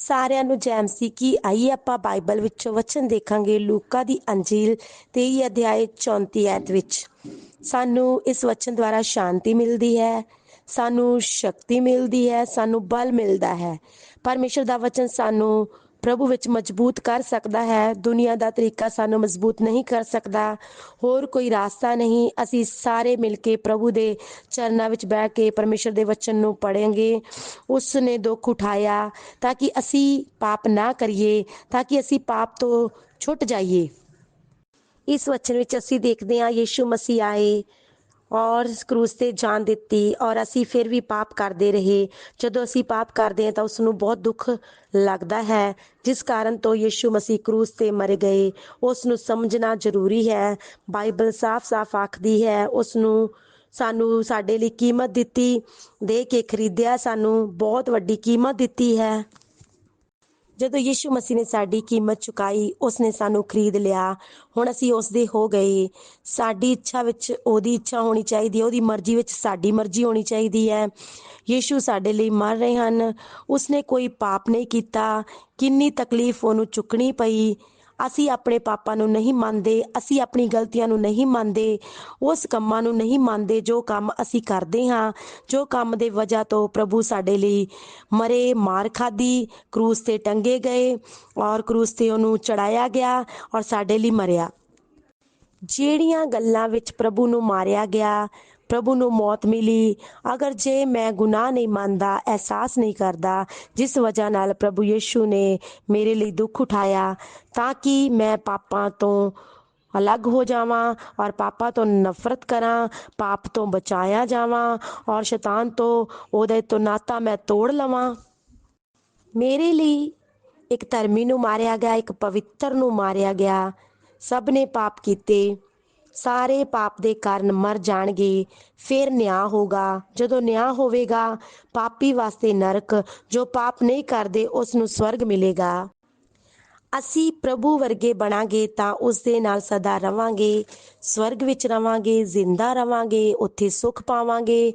ਸਾਰਿਆਂ ਨੂੰ ਜੈਮ ਸੀ ਕਿ ਆਈ ਆਪਾਂ ਬਾਈਬਲ ਵਿੱਚੋਂ ਵਚਨ ਦੇਖਾਂਗੇ ਲੂਕਾ ਦੀ ਅੰਜੀਲ 23 ਅਧਿਆਇ 34 ਐਤ ਵਿੱਚ। ਸਾਨੂੰ ਇਸ ਵਚਨ ਦੁਆਰਾ ਸ਼ਾਂਤੀ ਮਿਲਦੀ ਹੈ, ਸਾਨੂੰ ਸ਼ਕਤੀ ਮਿਲਦੀ ਹੈ, ਸਾਨੂੰ ਬਲ ਮਿਲਦਾ ਹੈ। ਪਰਮੇਸ਼ਰ ਦਾ ਵਚਨ ਸਾਨੂੰ ਪ੍ਰਭੂ ਵਿੱਚ ਮਜ਼ਬੂਤ ਕਰ ਸਕਦਾ ਹੈ। ਦੁਨੀਆ ਦਾ ਤਰੀਕਾ ਸਾਨੂੰ ਮਜ਼ਬੂਤ ਨਹੀਂ ਕਰ ਸਕਦਾ। ਹੋਰ ਕੋਈ ਰਾਸਤਾ ਨਹੀਂ। ਅਸੀਂ ਸਾਰੇ ਮਿਲ ਕੇ ਪ੍ਰਭੂ ਦੇ ਚਰਨਾਂ ਵਿੱਚ ਬਹਿ ਕੇ ਪਰਮੇਸ਼ਰ ਦੇ ਵਚਨ ਨੂੰ ਪੜਾਂਗੇ ਉਸ ਨੇ ਦੁੱਖ ਉਠਾਇਆ ਤਾਂ ਕਿ ਅਸੀਂ ਪਾਪ ਨਾ ਕਰੀਏ, ਤਾਂ ਕਿ ਅਸੀਂ ਪਾਪ ਤੋਂ ਛੁੱਟ ਜਾਈਏ। ਇਸ ਵਚਨ ਵਿੱਚ ਅਸੀਂ ਦੇਖਦੇ ਹਾਂ ਯੀਸ਼ੂ ਮਸੀਹ ਆਏ। ਔਰ ਕਰੂਸ ਤੇ ਜਾਨ ਦਿੱਤੀ ਔਰ ਅਸੀਂ ਫਿਰ ਵੀ ਪਾਪ ਕਰਦੇ ਰਹੇ। ਜਦੋਂ ਅਸੀਂ ਪਾਪ ਕਰਦੇ ਹਾਂ ਤਾਂ ਉਸ ਨੂੰ ਬਹੁਤ ਦੁੱਖ ਲੱਗਦਾ ਹੈ, ਜਿਸ ਕਾਰਨ ਤੋਂ ਯੀਸ਼ੂ ਮਸੀਹ ਕਰੂਸ ਤੇ ਮਰ ਗਏ। ਉਸ ਨੂੰ ਸਮਝਣਾ ਜ਼ਰੂਰੀ ਹੈ। ਬਾਈਬਲ ਸਾਫ਼-ਸਾਫ਼ ਆਖਦੀ ਹੈ ਉਸ ਨੂੰ ਸਾਨੂੰ ਸਾਡੇ ਲਈ ਕੀਮਤ ਦਿੱਤੀ, ਦੇ ਕੇ ਖਰੀਦਿਆ, ਸਾਨੂੰ ਬਹੁਤ ਵੱਡੀ ਕੀਮਤ ਦਿੱਤੀ ਹੈ। ਜਦੋਂ ਯੀਸ਼ੂ ਮਸੀਹ ਨੇ ਸਾਡੀ ਕੀਮਤ ਚੁਕਾਈ, ਉਸਨੇ ਸਾਨੂੰ ਖਰੀਦ ਲਿਆ। ਹੁਣ ਅਸੀਂ ਉਸ ਦੇ ਹੋ ਗਏ। ਸਾਡੀ ਇੱਛਾ ਵਿੱਚ ਉਹਦੀ ਇੱਛਾ ਹੋਣੀ ਚਾਹੀਦੀ ਹੈ, ਉਹਦੀ ਮਰਜ਼ੀ ਵਿੱਚ ਸਾਡੀ ਮਰਜ਼ੀ ਹੋਣੀ ਚਾਹੀਦੀ ਹੈ। ਯੀਸ਼ੂ ਸਾਡੇ ਲਈ ਮਰ ਰਹੇ ਹਨ। ਉਸਨੇ ਕੋਈ ਪਾਪ ਨਹੀਂ ਕੀਤਾ। ਕਿੰਨੀ ਤਕਲੀਫ ਉਹਨੂੰ ਚੁੱਕਣੀ ਪਈ। ਅਸੀਂ ਆਪਣੇ ਪਾਪਾਂ ਨੂੰ ਨਹੀਂ ਮੰਨਦੇ, ਅਸੀਂ ਆਪਣੀ ਗਲਤੀਆਂ ਨੂੰ ਨਹੀਂ ਮੰਨਦੇ, ਉਸ ਕੰਮਾਂ ਨੂੰ ਨਹੀਂ ਮੰਨਦੇ ਜੋ ਕੰਮ ਅਸੀਂ ਕਰਦੇ ਹਾਂ, ਜੋ ਕੰਮ ਦੇ ਵਜ੍ਹਾ ਤੋਂ ਪ੍ਰਭੂ ਸਾਡੇ ਲਈ ਮਰੇ ਮਾਰ ਖਾਦੀ ਕਰੂਸ ਤੇ ਟੰਗੇ ਗਏ ਔਰ ਕਰੂਸ ਤੇ ਉਹਨੂੰ ਚੜਾਇਆ ਗਿਆ ਔਰ ਸਾਡੇ ਲਈ ਮਰਿਆ। ਜਿਹੜੀਆਂ ਗੱਲਾਂ ਵਿੱਚ ਪ੍ਰਭੂ ਨੂੰ ਮਾਰਿਆ ਗਿਆ ਪ੍ਰਭੂ ਨੂੰ ਮੌਤ ਮਿਲੀ। ਅਗਰ ਜੇ ਮੈਂ ਗੁਨਾਹ ਨਹੀਂ ਮੰਨਦਾ, ਅਹਿਸਾਸ ਨਹੀਂ ਕਰਦਾ, ਜਿਸ ਵਜ੍ਹਾ ਨਾਲ ਪ੍ਰਭੂ ਯੀਸ਼ੂ ਨੇ ਮੇਰੇ ਲਈ ਦੁੱਖ ਉਠਾਇਆ, ਤਾਂ ਕਿ ਮੈਂ ਪਾਪਾਂ ਤੋਂ ਅਲੱਗ ਹੋ ਜਾਵਾਂ ਔਰ ਪਾਪਾ ਤੋਂ ਨਫ਼ਰਤ ਕਰਾਂ, ਪਾਪ ਤੋਂ ਬਚਾਇਆ ਜਾਵਾਂ ਔਰ ਸ਼ੈਤਾਨ ਤੋਂ ਉਹਦੇ ਤੋਂ ਨਾਤਾ ਮੈਂ ਤੋੜ ਲਵਾਂ? ਮੇਰੇ ਲਈ ਇੱਕ ਧਰਮੀ ਨੂੰ ਮਾਰਿਆ ਗਿਆ, ਇੱਕ ਪਵਿੱਤਰ ਨੂੰ ਮਾਰਿਆ ਗਿਆ। ਸਭ ਨੇ ਪਾਪ ਕੀਤੇ। ਸਾਰੇ ਪਾਪ ਦੇ ਕਾਰਨ ਮਰ ਜਾਣਗੇ, ਫਿਰ ਨਿਆਂ ਹੋਗਾ ਜਦੋਂ ਨਿਆਂ ਹੋਵੇਗਾ, ਪਾਪੀ ਵਾਸਤੇ ਨਰਕ, ਜੋ ਪਾਪ ਨਹੀਂ ਕਰਦੇ, ਉਸ ਨੂੰ ਸਵਰਗ ਮਿਲੇਗਾ। ਅਸੀਂ ਪ੍ਰਭੂ ਵਰਗੇ ਬਣਾਂਗੇ ਤਾਂ ਉਸ ਦੇ ਨਾਲ ਸਦਾ ਰਵਾਂਗੇ। ਸਵਰਗ ਵਿੱਚ ਰਵਾਂਗੇ, ਜ਼ਿੰਦਾ ਰਵਾਂਗੇ, ਉੱਥੇ ਸੁੱਖ ਪਾਵਾਂਗੇ।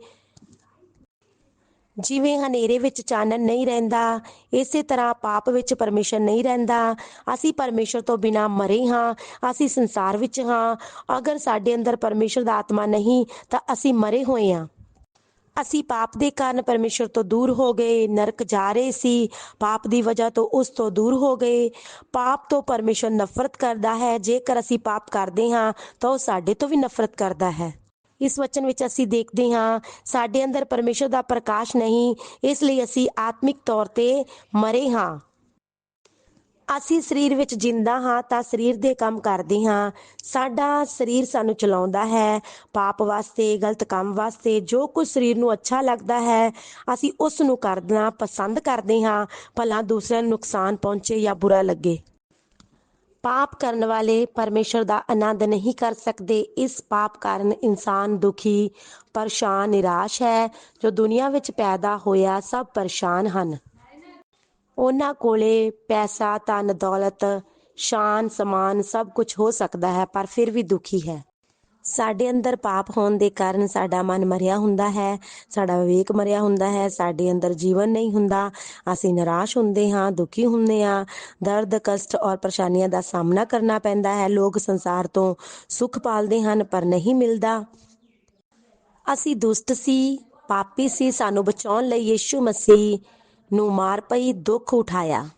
ਜਿਵੇਂ ਹਨੇਰੇ ਵਿੱਚ ਚਾਨਣ ਨਹੀਂ ਰਹਿੰਦਾ, ਇਸੇ ਤਰ੍ਹਾਂ ਪਾਪ ਵਿੱਚ ਪਰਮੇਸ਼ਰ ਨਹੀਂ ਰਹਿੰਦਾ। ਅਸੀਂ ਪਰਮੇਸ਼ਰ ਤੋਂ ਬਿਨਾ ਮਰੇ ਹਾਂ, ਅਸੀਂ ਸੰਸਾਰ ਵਿੱਚ ਹਾਂ। ਅਗਰ ਸਾਡੇ ਅੰਦਰ ਪਰਮੇਸ਼ਰ ਦਾ ਆਤਮਾ ਨਹੀਂ, ਤਾਂ ਅਸੀਂ ਮਰੇ ਹੋਏ ਹਾਂ। ਅਸੀਂ ਪਾਪ ਦੇ ਕਾਰਨ ਪਰਮੇਸ਼ਰ ਤੋਂ ਦੂਰ ਹੋ ਗਏ, ਨਰਕ ਜਾ ਰਹੇ ਸੀ। ਪਾਪ ਦੀ ਵਜ੍ਹਾ ਤੋਂ ਉਸ ਤੋਂ ਦੂਰ ਹੋ ਗਏ। ਪਾਪ ਤੋਂ ਪਰਮੇਸ਼ਰ ਨਫ਼ਰਤ ਕਰਦਾ ਹੈ। ਜੇਕਰ ਅਸੀਂ ਪਾਪ ਕਰਦੇ ਹਾਂ, ਤਾਂ ਉਹ ਸਾਡੇ ਤੋਂ ਵੀ ਨਫ਼ਰਤ ਕਰਦਾ ਹੈ। ਇਸ ਵਚਨ ਵਿੱਚ ਅਸੀਂ ਦੇਖਦੇ ਹਾਂ, ਸਾਡੇ ਅੰਦਰ ਪਰਮੇਸ਼ਰ ਦਾ ਪ੍ਰਕਾਸ਼ ਨਹੀਂ, ਇਸ ਲਈ ਅਸੀਂ ਆਤਮਿਕ ਤੌਰ ਤੇ ਮਰੇ ਹਾਂ। ਅਸੀਂ ਸਰੀਰ ਵਿੱਚ ਜਿੰਦਾ ਹਾਂ ਤਾਂ ਸਰੀਰ ਦੇ ਕੰਮ ਕਰਦੇ ਹਾਂ। ਸਾਡਾ ਸਰੀਰ ਸਾਨੂੰ ਚਲਾਉਂਦਾ ਹੈ, ਪਾਪ ਵਾਸਤੇ, ਗਲਤ ਕੰਮ ਵਾਸਤੇ, ਜੋ ਕੁਝ ਸਰੀਰ ਨੂੰ ਅੱਛਾ ਲੱਗਦਾ ਹੈ, ਅਸੀਂ ਉਸ ਨੂੰ ਕਰਨਾ ਪਸੰਦ ਕਰਦੇ ਹਾਂ, ਭਲਾ ਦੂਸਰਿਆਂ ਨੂੰ ਨੁਕਸਾਨ ਪਹੁੰਚੇ ਜਾਂ ਬੁਰਾ ਲੱਗੇ। ਪਾਪ ਕਰਨ ਵਾਲੇ ਪਰਮੇਸ਼ਰ ਦਾ ਆਨੰਦ ਨਹੀਂ ਕਰ ਸਕਦੇ। ਇਸ ਪਾਪ ਕਾਰਨ ਇਨਸਾਨ ਦੁਖੀ, ਪਰੇਸ਼ਾਨ, ਨਿਰਾਸ਼ ਹੈ। ਜੋ ਦੁਨੀਆ ਵਿੱਚ ਪੈਦਾ ਹੋਇਆ, ਸਭ ਪਰੇਸ਼ਾਨ ਹਨ। ਉਹਨਾਂ ਕੋਲੇ ਪੈਸਾ, ਧਨ, ਦੌਲਤ, ਸ਼ਾਨ, ਸਮਾਨ ਸਭ ਕੁਝ ਹੋ ਸਕਦਾ ਹੈ, ਪਰ ਫਿਰ ਵੀ ਦੁਖੀ ਹੈ। ਸਾਡੇ ਅੰਦਰ ਪਾਪ ਹੋਣ ਦੇ ਕਾਰਨ ਸਾਡਾ ਮਨ ਮਰਿਆ ਹੁੰਦਾ ਹੈ, ਸਾਡਾ ਵਿਵੇਕ ਮਰਿਆ ਹੁੰਦਾ ਹੈ, ਸਾਡੇ ਅੰਦਰ ਜੀਵਨ ਨਹੀਂ ਹੁੰਦਾ। ਅਸੀਂ ਨਿਰਾਸ਼ ਹੁੰਦੇ ਹਾਂ, ਦੁਖੀ ਹੁੰਦੇ ਹਾਂ। ਦਰਦ, ਕਸ਼ਟ ਔਰ ਪਰੇਸ਼ਾਨੀਆਂ ਦਾ ਸਾਹਮਣਾ ਕਰਨਾ ਪੈਂਦਾ ਹੈ। ਲੋਕ ਸੰਸਾਰ ਤੋਂ ਸੁੱਖ ਪਾਲਦੇ ਹਨ, ਪਰ ਨਹੀਂ ਮਿਲਦਾ। ਅਸੀਂ ਦੁਸ਼ਟ ਸੀ, ਪਾਪੀ ਸੀ, ਸਾਨੂੰ ਬਚਾਉਣ ਲਈ ਯੀਸ਼ੂ ਮਸੀਹ ਨੂੰ ਮਾਰ ਪਈ, ਦੁੱਖ ਉਠਾਇਆ।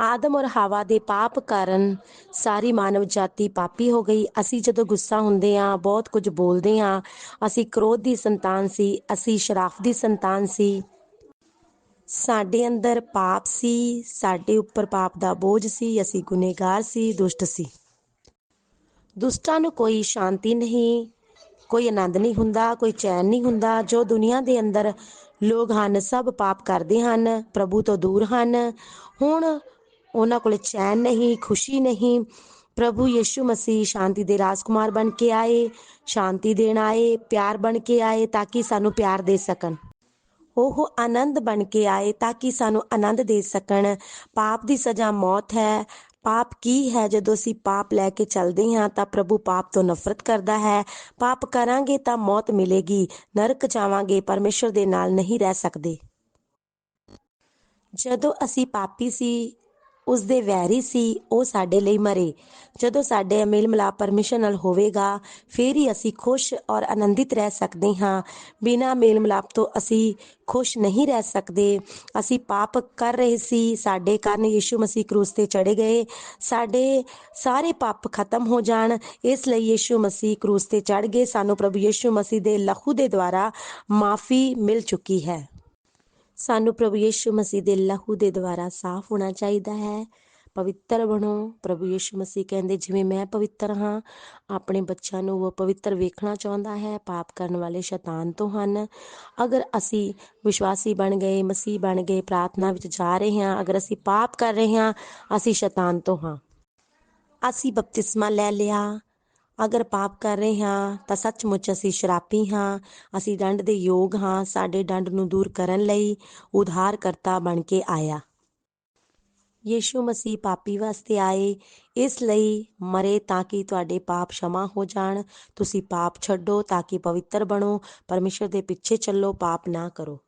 ਆਦਮ ਔਰ ਹਵਾ ਦੇ ਪਾਪ ਕਾਰਨ ਸਾਰੀ ਮਾਨਵ ਜਾਤੀ ਪਾਪੀ ਹੋ ਗਈ। ਅਸੀਂ ਜਦੋਂ ਗੁੱਸਾ ਹੁੰਦੇ ਆ ਬਹੁਤ ਕੁਝ ਬੋਲਦੇ ਆ ਅਸੀਂ ਕ੍ਰੋਧ ਦੀ ਸੰਤਾਨ ਸੀ, ਅਸੀਂ ਸ਼ਰਾਫ ਦੀ ਸੰਤਾਨ ਸੀ। ਸਾਡੇ ਅੰਦਰ ਪਾਪ ਸੀ, ਸਾਡੇ ਉੱਪਰ ਪਾਪ ਦਾ ਬੋਝ ਸੀ, ਅਸੀਂ ਗੁਨੇਗਾਰ ਸੀ, ਦੁਸ਼ਟ ਸੀ। ਦੁਸ਼ਟਾਂ ਨੂੰ ਕੋਈ ਸ਼ਾਂਤੀ ਨਹੀਂ, ਕੋਈ ਆਨੰਦ ਨਹੀਂ ਹੁੰਦਾ, ਕੋਈ ਚੈਨ ਨਹੀਂ ਹੁੰਦਾ। ਜੋ ਦੁਨੀਆ ਦੇ ਅੰਦਰ ਲੋਕ ਹਨ, ਸਭ ਪਾਪ ਕਰਦੇ ਹਨ, ਪ੍ਰਭੂ ਤੋਂ ਦੂਰ ਹਨ। ਹੁਣ ਉਹਨਾਂ ਕੋਲ ਚੈਨ ਨਹੀਂ, ਖੁਸ਼ੀ ਨਹੀਂ। ਪ੍ਰਭੂ ਯੀਸ਼ੂ ਮਸੀਹ ਸ਼ਾਂਤੀ ਦੇ ਰਾਜਕੁਮਾਰ ਬਣ ਕੇ ਆਏ, ਸ਼ਾਂਤੀ ਦੇਣ ਆਏ, ਪਿਆਰ ਬਣ ਕੇ ਆਏ ਤਾਂ ਕਿ ਸਾਨੂੰ ਪਿਆਰ ਦੇ ਸਕਣ। ਉਹ ਆਨੰਦ ਬਣ ਕੇ ਆਏ ਤਾਂ ਕਿ ਸਾਨੂੰ ਆਨੰਦ ਦੇ ਸਕਣ। ਪਾਪ ਦੀ ਸਜ਼ਾ ਮੌਤ ਹੈ। ਪਾਪ ਕੀ ਹੈ? ਜਦੋਂ ਅਸੀਂ ਪਾਪ ਲੈ ਕੇ ਚੱਲਦੇ ਹਾਂ ਤਾਂ ਪ੍ਰਭੂ ਪਾਪ ਤੋਂ ਨਫ਼ਰਤ ਕਰਦਾ ਹੈ। ਪਾਪ ਕਰਾਂਗੇ ਤਾਂ ਮੌਤ ਮਿਲੇਗੀ। ਨਰਕ ਜਾਵਾਂਗੇ, ਪਰਮੇਸ਼ਰ ਦੇ ਨਾਲ ਨਹੀਂ ਰਹਿ ਸਕਦੇ। ਜਦੋਂ ਅਸੀਂ ਪਾਪੀ ਸੀ ਉਸ ਦੇ ਵੈਰੀ ਸੀ, ਉਹ ਸਾਡੇ ਲਈ ਮਰੇ। ਜਦੋਂ ਸਾਡੇ ਮੇਲ ਮਿਲਾਪ ਪਰਮਿਸ਼ਨ ਨਾਲ ਹੋਵੇਗਾ, ਫਿਰ ਹੀ ਅਸੀਂ ਖੁਸ਼ ਔਰ ਆਨੰਦਿਤ ਰਹਿ ਸਕਦੇ ਹਾਂ। ਬਿਨਾਂ ਮੇਲ ਮਿਲਾਪ ਤੋਂ ਅਸੀਂ ਖੁਸ਼ ਨਹੀਂ ਰਹਿ ਸਕਦੇ। ਅਸੀਂ ਪਾਪ ਕਰ ਰਹੇ ਸੀ। ਸਾਡੇ ਕਾਰਨ ਯੀਸ਼ੂ ਮਸੀਹ ਕਰੂਸ ਤੇ ਚੜੇ ਗਏ। ਸਾਡੇ ਸਾਰੇ ਪਾਪ ਖਤਮ ਹੋ ਜਾਣ। ਇਸ ਲਈ ਯੀਸ਼ੂ ਮਸੀਹ ਕਰੂਸ ਤੇ ਚੜ ਗਏ। ਸਾਨੂੰ ਪ੍ਰਭੂ ਯੀਸ਼ੂ ਮਸੀਹ ਦੇ ਲਹੂ ਦੇ ਦੁਆਰਾ ਮਾਫੀ ਮਿਲ ਚੁੱਕੀ ਹੈ। ਸਾਨੂੰ ਪ੍ਰਭੂ ਯੀਸ਼ੂ ਮਸੀਹ ਦੇ ਲਹੂ ਦੇ ਦੁਆਰਾ ਸਾਫ਼ ਹੋਣਾ ਚਾਹੀਦਾ ਹੈ। ਪਵਿੱਤਰ ਬਣੋ। ਪ੍ਰਭੂ ਯੀਸ਼ੂ ਮਸੀਹ ਕਹਿੰਦੇ, ਜਿਵੇਂ ਮੈਂ ਪਵਿੱਤਰ ਹਾਂ, ਆਪਣੇ ਬੱਚਿਆਂ ਨੂੰ ਉਹ ਪਵਿੱਤਰ ਵੇਖਣਾ ਚਾਹੁੰਦਾ ਹੈ। ਪਾਪ ਕਰਨ ਵਾਲੇ ਸ਼ੈਤਾਨ ਤੋਂ ਹਨ। ਅਗਰ ਅਸੀਂ ਵਿਸ਼ਵਾਸੀ ਬਣ ਗਏ, ਮਸੀਹ ਬਣ ਗਏ, ਪ੍ਰਾਰਥਨਾ ਵਿੱਚ ਜਾ ਰਹੇ ਹਾਂ, ਅਗਰ ਅਸੀਂ ਪਾਪ ਕਰ ਰਹੇ ਹਾਂ, ਅਸੀਂ ਸ਼ੈਤਾਨ ਤੋਂ ਹਾਂ। ਅਸੀਂ ਬਪਤਿਸਮਾ ਲੈ ਲਿਆ। ਅਗਰ ਪਾਪ ਕਰ ਰਹੇ ਹਾਂ ਤਾਂ ਸੱਚਮੁੱਚ ਅਸੀਂ ਸ਼ਰਾਪੀ ਹਾਂ ਅਸੀਂ ਦੰਡ ਦੇ ਯੋਗ ਹਾਂ ਸਾਡੇ ਦੰਡ ਨੂੰ ਦੂਰ ਕਰਨ ਲਈ ਉਧਾਰਕਰਤਾ ਬਣ ਕੇ ਆਇਆ ਯੀਸ਼ੂ ਮਸੀਹ ਪਾਪੀ ਵਾਸਤੇ ਆਏ ਇਸ ਲਈ ਮਰੇ ਤਾਂ ਕਿ ਤੁਹਾਡੇ ਪਾਪ क्षमा ਹੋ ਜਾਣ ਤੁਸੀਂ ਪਾਪ ਛੱਡੋ ਤਾਂ ਕਿ ਪਵਿੱਤਰ ਬਣੋ ਪਰਮੇਸ਼ਰ ਦੇ ਪਿੱਛੇ ਚੱਲੋ ਪਾਪ ਨਾ ਕਰੋ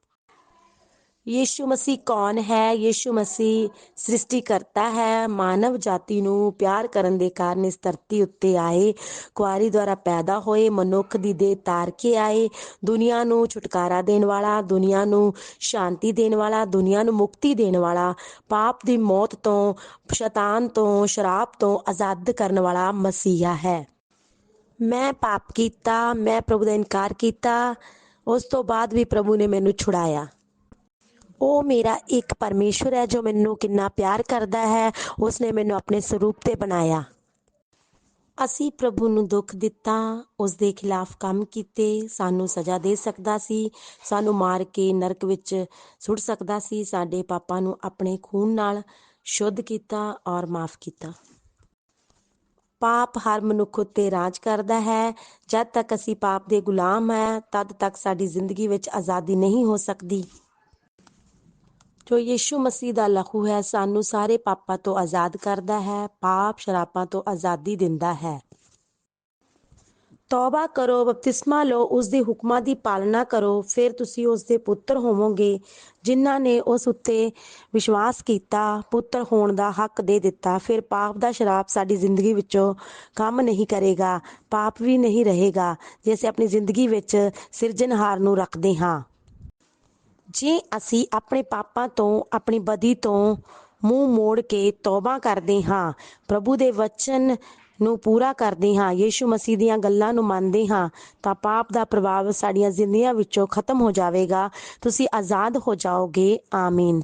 ਯੀਸ਼ੂ ਮਸੀਹ ਕੌਣ ਹੈ? ਯੀਸ਼ੂ ਮਸੀਹ ਸ੍ਰਿਸ਼ਟੀ ਕਰਤਾ ਹੈ। ਮਾਨਵ ਜਾਤੀ ਨੂੰ ਪਿਆਰ ਕਰਨ ਦੇ ਕਾਰਨ ਇਸ ਧਰਤੀ ਉੱਤੇ ਆਏ। ਕੁਆਰੀ ਦੁਆਰਾ ਪੈਦਾ ਹੋਏ ਮਨੁੱਖ ਦੀ ਦੇਹ ਤਾਰ ਕੇ ਆਏ। ਦੁਨੀਆ ਨੂੰ ਛੁਟਕਾਰਾ ਦੇਣ ਵਾਲਾ, ਦੁਨੀਆ ਨੂੰ ਸ਼ਾਂਤੀ ਦੇਣ ਵਾਲਾ, ਦੁਨੀਆ ਨੂੰ ਮੁਕਤੀ ਦੇਣ ਵਾਲਾ, ਪਾਪ ਦੀ ਮੌਤ ਤੋਂ, ਸ਼ੈਤਾਨ ਤੋਂ, ਸ਼ਰਾਬ ਤੋਂ ਆਜ਼ਾਦ ਕਰਨ ਵਾਲਾ ਮਸੀਹਾ ਹੈ। ਮੈਂ ਪਾਪ ਕੀਤਾ, ਮੈਂ ਪ੍ਰਭੂ ਦਾ ਇਨਕਾਰ ਕੀਤਾ। ਉਸ ਤੋਂ ਬਾਅਦ ਵੀ ਪ੍ਰਭੂ ਨੇ ਮੈਨੂੰ ਛੁਡਾਇਆ। ਉਹ ਮੇਰਾ ਇੱਕ ਪਰਮੇਸ਼ਵਰ ਹੈ ਜੋ ਮੈਨੂੰ ਕਿੰਨਾ ਪਿਆਰ ਕਰਦਾ ਹੈ। ਉਸਨੇ ਮੈਨੂੰ ਆਪਣੇ ਸਰੂਪ ਤੇ ਬਣਾਇਆ। ਅਸੀਂ ਪ੍ਰਭੂ ਨੂੰ ਦੁੱਖ ਦਿੱਤਾ ਉਸ ਦੇ ਖਿਲਾਫ ਕੰਮ ਕੀਤੇ, ਸਾਨੂੰ ਸਜ਼ਾ ਦੇ ਸਕਦਾ ਸੀ। ਸਾਨੂੰ ਮਾਰ ਕੇ ਨਰਕ ਵਿੱਚ ਸੁੱਟ ਸਕਦਾ ਸੀ। ਸਾਡੇ ਪਾਪਾਂ ਨੂੰ ਆਪਣੇ ਖੂਨ ਨਾਲ ਸ਼ੁੱਧ ਕੀਤਾ ਔਰ ਮਾਫ ਕੀਤਾ। ਪਾਪ ਹਰ ਮਨੁੱਖ ਉੱਤੇ ਰਾਜ ਕਰਦਾ ਹੈ। ਜਦ ਤੱਕ ਅਸੀਂ ਪਾਪ ਦੇ ਗੁਲਾਮ ਹੈ, ਤਦ ਤੱਕ ਸਾਡੀ ਜ਼ਿੰਦਗੀ ਵਿੱਚ ਆਜ਼ਾਦੀ ਨਹੀਂ ਹੋ ਸਕਦੀ। ਜੋ ਯੀਸ਼ੂ ਮਸੀਹ ਦਾ ਲਹੂ ਹੈ, ਸਾਨੂੰ ਸਾਰੇ ਪਾਪਾਂ ਤੋਂ ਆਜ਼ਾਦ ਕਰਦਾ ਹੈ, ਪਾਪ ਸ਼ਰਾਪਾਂ ਤੋਂ ਆਜ਼ਾਦੀ ਦਿੰਦਾ ਹੈ। ਤੌਬਾ ਕਰੋ, ਬਪਤਿਸਮਾ ਲਓ, ਉਸ ਦੇ ਹੁਕਮਾਂ ਦੀ ਪਾਲਣਾ ਕਰੋ, ਫਿਰ ਤੁਸੀਂ ਉਸ ਦੇ ਪੁੱਤਰ ਹੋਵੋਗੇ, ਜਿਨ੍ਹਾਂ ਨੇ ਉਸ ਉੱਤੇ ਵਿਸ਼ਵਾਸ ਕੀਤਾ, ਪੁੱਤਰ ਹੋਣ ਦਾ ਹੱਕ ਦੇ ਦਿੱਤਾ। ਫਿਰ ਪਾਪ ਦਾ ਸ਼ਰਾਪ ਸਾਡੀ ਜ਼ਿੰਦਗੀ ਵਿੱਚੋਂ ਕੰਮ ਨਹੀਂ ਕਰੇਗਾ, ਪਾਪ ਵੀ ਨਹੀਂ ਰਹੇਗਾ, ਜੇ ਅਸੀਂ ਆਪਣੀ ਜ਼ਿੰਦਗੀ ਵਿੱਚ ਸਿਰਜਣਹਾਰ ਨੂੰ ਰੱਖਦੇ ਹਾਂ। ਜੇ ਅਸੀਂ ਆਪਣੇ ਪਾਪਾਂ ਤੋਂ, ਆਪਣੀ ਬਦੀ ਤੋਂ ਮੂੰਹ ਮੋੜ ਕੇ ਤੌਬਾ ਕਰਦੇ ਹਾਂ, ਪ੍ਰਭੂ ਦੇ ਵਚਨ ਨੂੰ ਪੂਰਾ ਕਰਦੇ ਹਾਂ, ਯੀਸ਼ੂ ਮਸੀਹ ਦੀਆਂ ਗੱਲਾਂ ਨੂੰ ਮੰਨਦੇ ਹਾਂ, ਤਾਂ ਪਾਪ ਦਾ ਪ੍ਰਭਾਵ ਸਾਡੀਆਂ ਜ਼ਿੰਦਗੀਆਂ ਵਿੱਚੋਂ ਖਤਮ ਹੋ ਜਾਵੇਗਾ। ਤੁਸੀਂ ਆਜ਼ਾਦ ਹੋ ਜਾਓਗੇ। ਆਮੀਨ।